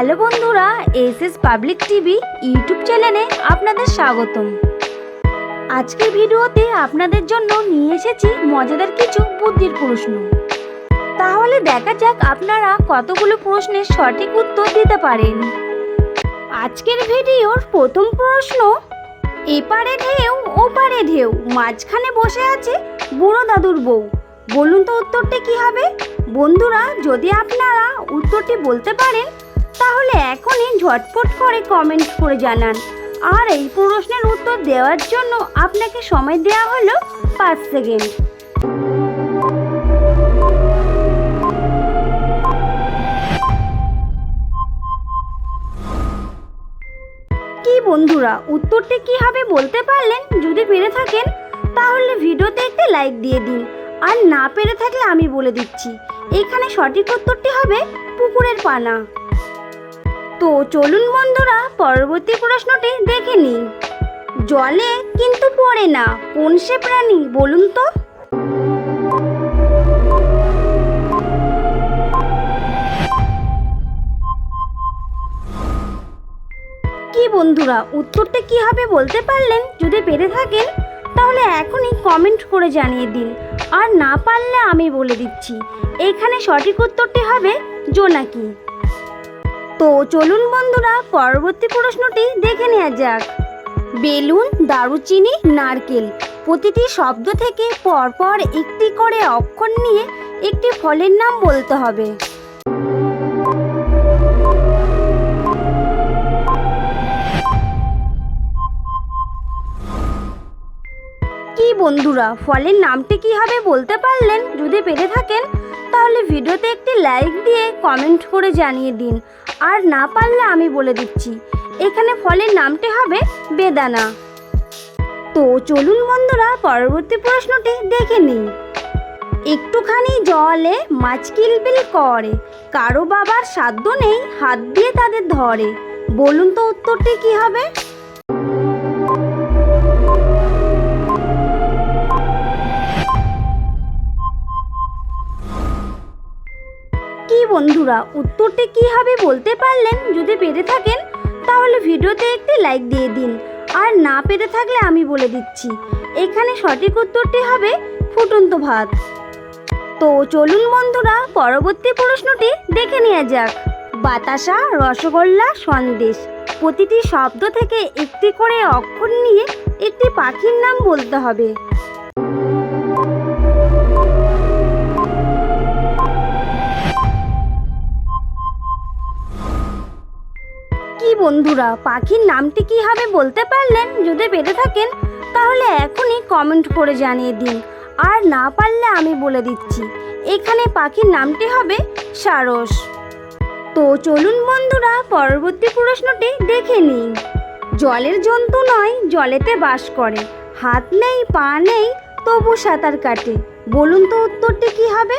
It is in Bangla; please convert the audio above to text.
হ্যালো বন্ধুরা S S public TV YouTube চ্যানেলে আপনাদের স্বাগতম। আজকের ভিডিওতে আপনাদের জন্য নিয়ে এসেছি মজাদার কিছু বুদ্ধির প্রশ্ন। তাহলে দেখা যাক আপনারা কতগুলো প্রশ্নের সঠিক উত্তর দিতে পারেন। আজকের ভিডিওর প্রথম প্রশ্ন, এপারে ঢেউ, ওপারে ঢেউ, মাঝখানে বসে আছে বুড়ো দাদুর বউ। বলুন তো উত্তরটি কি হবে? বন্ধুরা, যদি আপনারা উত্তরটি বলতে পারেন ঝটপট করে কমেন্ট করে জানান। আর এই প্রশ্নের উত্তর দেওয়ার জন্য আপনাকে সময় দেওয়া হলো পাঁচ সেকেন্ড। কি বন্ধুরা, উত্তরটি কি হবে বলতে পারলেন? যদি পেরে থাকেন, তাহলে ভিডিওতে একটি লাইক দিয়ে দিন। আর না পেরে থাকলে আমি বলে দিচ্ছি। এখানে সঠিক উত্তরটি হবে পুকুরের পানা। তো চলুন বন্ধুরা, পরবর্তী প্রশ্নটি দেখে নিই। জলে কিন্তু পড়ে না কোন সে প্রাণী বলুন তো? কি বন্ধুরা, উত্তরটা কি হবে বলতে পারলেন? যদি পেরে থাকেন, তাহলে এখনই কমেন্ট করে জানিয়ে দিন। আর না পারলে আমি বলে দিচ্ছি। এখানে সঠিক উত্তরটি হবে জোনাকি। তো চলুন বন্ধুরা, পরবর্তী প্রশ্নটি দেখে নেওয়া যাক। বেলুন, দারুচিনি, নারকেল প্রতিটি শব্দ থেকে পরপর একটি করে অক্ষর নিয়ে একটি ফলের নাম বলতে হবে। কি বন্ধুরা, ফলের নামটি কি হবে বলতে পারলেন? যদি পেরে থাকেন, তাহলে ভিডিওতে একটি লাইক দিয়ে কমেন্ট করে জানিয়ে দিন। আর না পারলে আমি বলে দিচ্ছি। এখানে ফলের নামটি হবে বেদানা। তো চলুন বন্ধুরা, পরবর্তী প্রশ্নটি দেখে নিই। একটুখানি জলে মাছ কিলবিল করে। কারও বাবার সাধ্য নেই হাত দিয়ে তাদের ধরে। বলুন তো উত্তরটি কি হবে? বন্ধুরা, উত্তরটি কি হবে বলতে পারলেন? যদি পেরে থাকেন, তাহলে ভিডিওতে একটি লাইক দিয়ে দিন। আর না পেরে থাকলে আমি বলে দিচ্ছি। এখানে সঠিক উত্তরটি হবে ফুটন্ত ভাত। তো চলুন বন্ধুরা, পরবর্তী প্রশ্নটি দেখে নেওয়া যাক। বাতাসা, রসগোল্লা, সন্দেশ। প্রতিটি শব্দ থেকে একটি করে অক্ষর নিয়ে একটি পাখির নাম বলতে হবে। বন্ধুরা, পাখির নামটি কি হবে বলতে পারলেন? যদি পেরে থাকেন, তাহলে এখনই কমেন্ট করে জানিয়ে দিন। আর না পারলে আমি বলে দিচ্ছি, এখানে পাখির নামটি হবে সারস। তো চলুন বন্ধুরা, পরবর্তী প্রশ্নটি দেখে নিই। জলের জন্তু নয়, জলেতে বাস করে। হাত নেই, পা নেই, তবু সাঁতার কাটে। বলুন তো উত্তরটি কি হবে?